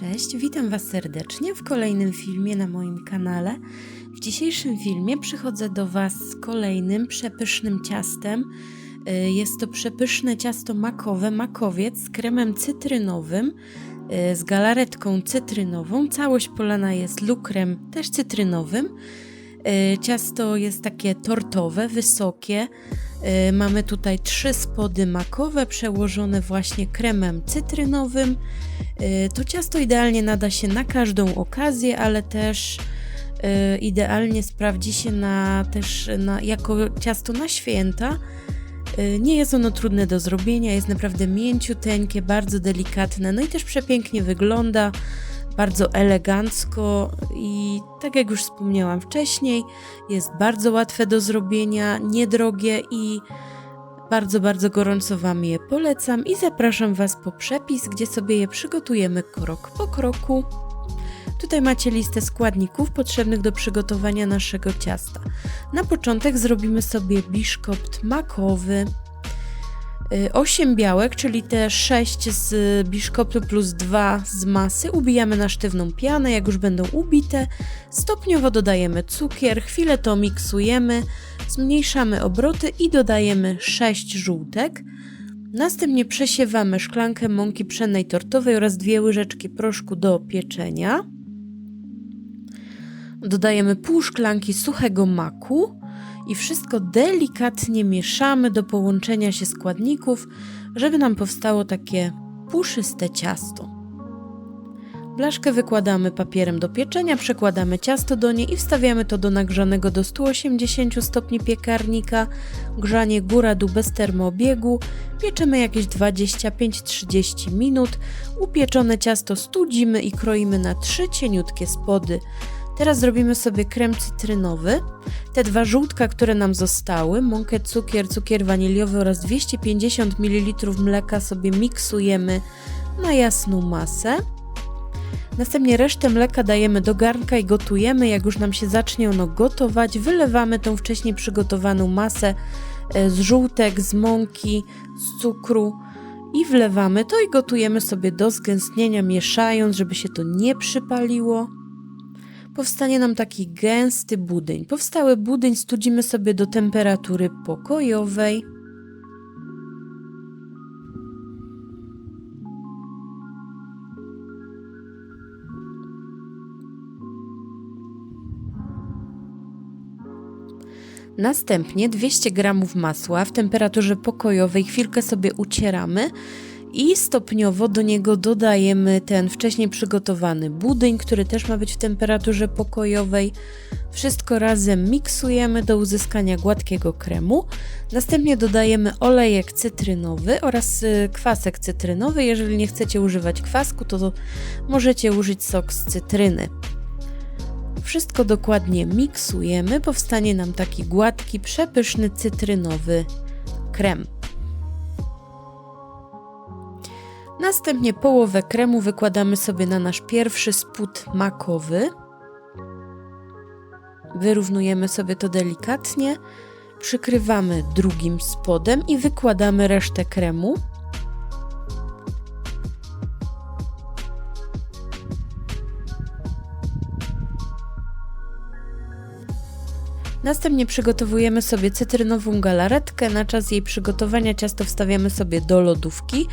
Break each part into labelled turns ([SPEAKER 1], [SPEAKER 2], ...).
[SPEAKER 1] Cześć, witam Was serdecznie w kolejnym filmie na moim kanale. W dzisiejszym filmie przychodzę do Was z kolejnym przepysznym ciastem. Y, Jest to przepyszne ciasto makowe, makowiec z kremem cytrynowym, y, z galaretką cytrynową. Całość polana jest lukrem też cytrynowym. Y, Ciasto jest takie tortowe, wysokie. Y, Mamy tutaj trzy spody makowe przełożone właśnie kremem cytrynowym. Y, To ciasto idealnie nada się na każdą okazję, ale też idealnie sprawdzi się na, też na, jako ciasto na święta. Nie jest ono trudne do zrobienia, jest naprawdę mięciuteńkie, bardzo delikatne, no i też przepięknie wygląda, bardzo elegancko i tak jak już wspomniałam wcześniej, jest bardzo łatwe do zrobienia, niedrogie i bardzo, bardzo gorąco Wam je polecam i zapraszam Was po przepis, gdzie sobie je przygotujemy krok po kroku. Tutaj macie listę składników potrzebnych do przygotowania naszego ciasta. Na początek zrobimy sobie biszkopt makowy. 8 białek, czyli te 6 z biszkoptu plus 2 z masy, ubijamy na sztywną pianę. Jak już będą ubite, stopniowo dodajemy cukier, chwilę to miksujemy, zmniejszamy obroty i dodajemy 6 żółtek. Następnie przesiewamy szklankę mąki pszennej tortowej oraz dwie łyżeczki proszku do pieczenia. Dodajemy pół szklanki suchego maku i wszystko delikatnie mieszamy do połączenia się składników, żeby nam powstało takie puszyste ciasto. Blaszkę wykładamy papierem do pieczenia, przekładamy ciasto do niej i wstawiamy to do nagrzanego do 180 stopni piekarnika. Grzanie góra-dół bez termoobiegu. Pieczemy jakieś 25-30 minut. Upieczone ciasto studzimy i kroimy na trzy cieniutkie spody. Teraz zrobimy sobie krem cytrynowy. Te dwa żółtka, które nam zostały, mąkę, cukier, cukier waniliowy oraz 250 ml mleka sobie miksujemy na jasną masę. Następnie resztę mleka dajemy do garnka i gotujemy. Jak już nam się zacznie ono gotować, wylewamy tą wcześniej przygotowaną masę e, z żółtek, z mąki, z cukru i wlewamy to i gotujemy sobie do zgęstnienia, mieszając, żeby się to nie przypaliło powstanie nam taki gęsty budyń. Powstały budyń studzimy sobie do temperatury pokojowej. Następnie 200 g masła w temperaturze pokojowej chwilkę sobie ucieramy i stopniowo do niego dodajemy ten wcześniej przygotowany budyń, który też ma być w temperaturze pokojowej. Wszystko razem miksujemy do uzyskania gładkiego kremu. Następnie dodajemy olejek cytrynowy oraz y, kwasek cytrynowy. Jeżeli nie chcecie używać kwasku, to możecie użyć sok z cytryny. Wszystko dokładnie miksujemy, powstanie nam taki gładki, przepyszny cytrynowy krem. Następnie połowę kremu wykładamy sobie na nasz pierwszy spód makowy. Wyrównujemy sobie to delikatnie, przykrywamy drugim spodem i wykładamy resztę kremu. Następnie przygotowujemy sobie cytrynową galaretkę. Na czas jej przygotowania ciasto wstawiamy sobie do lodówki.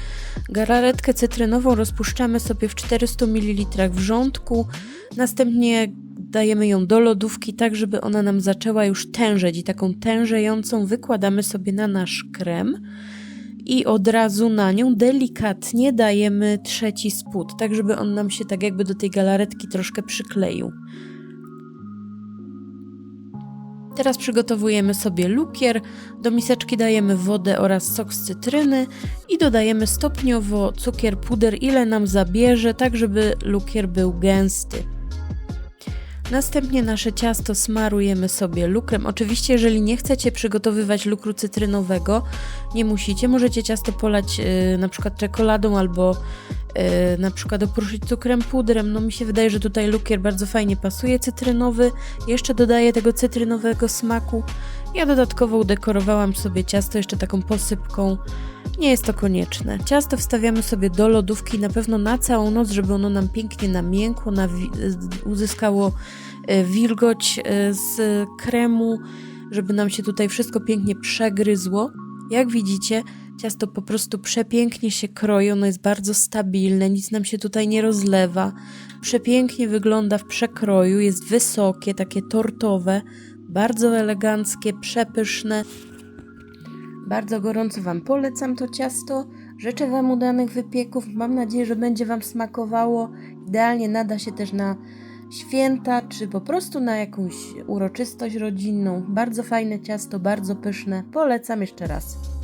[SPEAKER 1] Galaretkę cytrynową rozpuszczamy sobie w 400 ml wrzątku. Następnie dajemy ją do lodówki, tak żeby ona nam zaczęła już tężeć i taką tężejącą wykładamy sobie na nasz krem i od razu na nią delikatnie dajemy trzeci spód, tak żeby on nam się tak jakby do tej galaretki troszkę przykleił. Teraz przygotowujemy sobie lukier. Do miseczki dajemy wodę oraz sok z cytryny i dodajemy stopniowo cukier, puder, ile nam zabierze, tak żeby lukier był gęsty. Następnie nasze ciasto smarujemy sobie lukrem. Oczywiście, jeżeli nie chcecie przygotowywać lukru cytrynowego, nie musicie. Możecie ciasto polać yy, na przykład czekoladą albo yy, na przykład opruszyć cukrem, pudrem. No mi się wydaje, że tutaj lukier bardzo fajnie pasuje cytrynowy. Jeszcze dodaję tego cytrynowego smaku. Ja dodatkowo udekorowałam sobie ciasto jeszcze taką posypką Nie jest to konieczne. Ciasto wstawiamy sobie do lodówki na pewno na całą noc, żeby ono nam pięknie namiękło, uzyskało e, wilgoć e, z kremu, żeby nam się tutaj wszystko pięknie przegryzło. Jak widzicie, ciasto po prostu przepięknie się kroi, ono jest bardzo stabilne, nic nam się tutaj nie rozlewa. Przepięknie wygląda w przekroju, jest wysokie, takie tortowe, bardzo eleganckie, przepyszne. Bardzo gorąco Wam polecam to ciasto. Życzę Wam udanych wypieków. Mam nadzieję, że będzie Wam smakowało. Idealnie nada się też na święta, czy po prostu na jakąś uroczystość rodzinną. Bardzo fajne ciasto, bardzo pyszne. Polecam jeszcze raz.